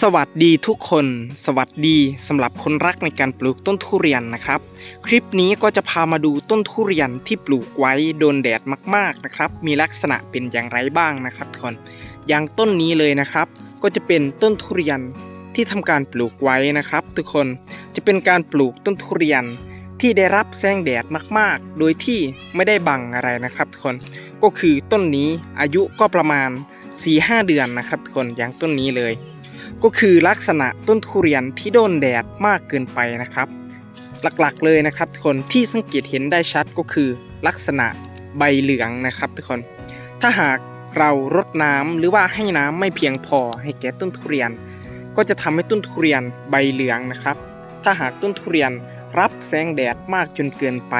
สวัสดีทุกคน สวัสดีสำหรับคนรักในการปลูกต้นทุเรียนนะครับ คลิปนี้ก็จะพามาดูต้นทุเรียนที่ปลูกไว้โดนแดดมากๆนะครับ มีลักษณะเป็นอย่างไรบ้างนะครับทุกคนอย่างต้นนี้เลยนะครับ ก็จะเป็นต้นทุเรียนที่ทำการปลูกไว้นะครับ ทุกคนจะเป็นการปลูกต้นทุเรียนที่ได้รับแสงแดดมากๆ โดยที่ไม่ได้บังอะไรนะครับทุกคนก็คือต้นนี้อายุก็ประมาณ4-5 เดือนนะครับทุกคนอย่างต้นนี้เลย ก็คือลักษณะต้นทุเรียนที่โดนแดดมากเกินไปนะครับ หลักๆเลยนะครับทุกคนที่สังเกตเห็นได้ชัดก็คือ ลักษณะใบเหลืองนะครับ ทุกคน ถ้าหากเรารดน้ำหรือว่าให้น้ำไม่เพียงพอให้แก่ต้นทุเรียน ก็จะทำให้ต้นทุเรียนใบเหลืองนะครับ ถ้าหากต้นทุเรียนรับแสงแดดมากจนเกินไป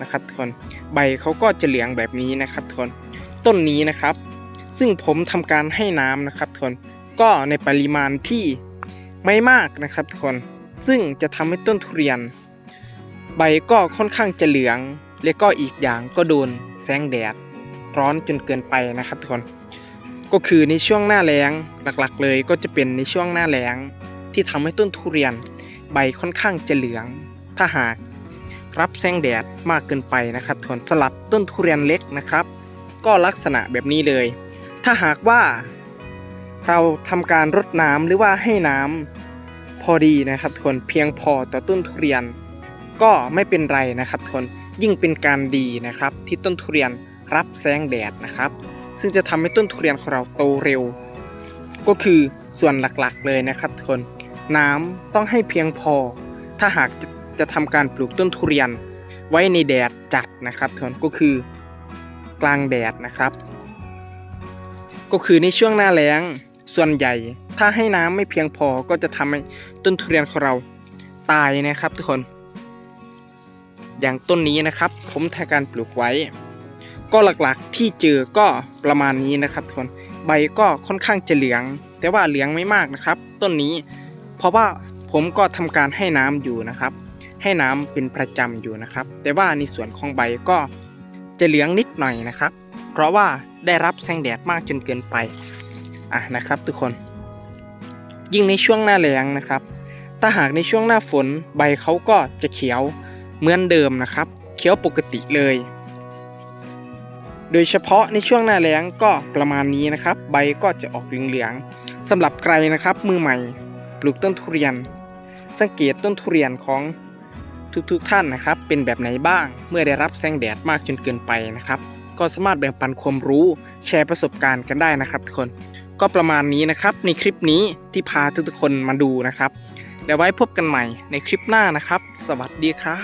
นะครับทุกคนใบเขาก็จะเหลืองแบบนี้นะครับทุกคนต้นนี้นะครับ ซึ่งผมทำการให้น้ำนะครับทุกคน ก็ในปริมาณที่ไม่มากนะครับทุกคนซึ่งจะทำให้ต้นทุเรียน ใบก็ค่อนข้างจะเหลือง และก็อีกอย่างก็โดนแสงแดดร้อนจนเกินไปนะครับทุกคน ก็คือในช่วงหน้าแล้งหลักๆ เลยก็จะเป็นในช่วงหน้าแล้งที่ทำให้ต้นทุเรียน ใบค่อนข้างจะเหลือง ถ้าหากรับแสงแดดมากเกินไปนะครับทุกคนสลับต้นทุเรียนเล็กนะครับ ก็ลักษณะแบบนี้เลย ถ้าหากว่า เราทำการรดน้ำหรือว่าให้น้ำพอดีนะครับทุกคนเพียงพอต่อต้นทุเรียน ก็ไม่เป็นไรนะครับทุกคนยิ่งเป็นการดีนะครับ ที่ต้นทุเรียนรับแสงแดดนะครับ ซึ่งจะทำให้ต้นทุเรียนของเราโตเร็ว ก็คือส่วนหลักๆเลยนะครับทุกคนน้ำต้องให้เพียงพอ ถ้าหากจะจะทำการปลูกต้นทุเรียน ไว้ในแดดจัดนะครับทุกคนก็คือกลางแดดนะครับ ก็คือในช่วงหน้าแล้ง ส่วนใหญ่ ถ้าให้น้ำไม่เพียงพอก็จะทำให้ต้นทุเรียนของเราตายนะครับทุกคน อย่างต้นนี้นะครับ ผมทำการปลูกไว้ ก็หลักๆที่เจอก็ประมาณนี้นะครับทุกคนใบก็ค่อนข้างจะเหลือง แต่ว่าเหลืองไม่มากนะครับ ต้นนี้ เพราะว่าผมก็ทำการให้น้ำอยู่นะครับ ให้น้ำเป็นประจำอยู่นะครับ แต่ว่าในส่วนของใบก็จะเหลืองนิดหน่อยนะครับ เพราะว่าได้รับแสงแดดมากจนเกินไป อะนะครับ ทุกคน ยิ่งในช่วงหน้าแล้งนะครับ ถ้าหากในช่วงหน้าฝนใบเขาก็จะเขียวเหมือนเดิมนะครับ เขียวปกติเลย โดยเฉพาะในช่วงหน้าแล้งก็ประมาณนี้นะครับ ใบก็จะออกเหลืองๆสำหรับใครนะครับมือใหม่ปลูกต้นทุเรียน สังเกตต้นทุเรียนของทุกๆท่านนะครับ เป็นแบบไหนบ้างเมื่อได้รับแสงแดดมากจนเกินไปนะครับ ก็สามารถแบ่งปันความรู้แชร์ประสบการณ์กันได้นะครับทุกคนก็ประมาณนี้นะครับในคลิปนี้ที่พาทุกๆคนมาดูนะครับ แล้วไว้พบกันใหม่ในคลิปหน้านะครับ สวัสดีครับ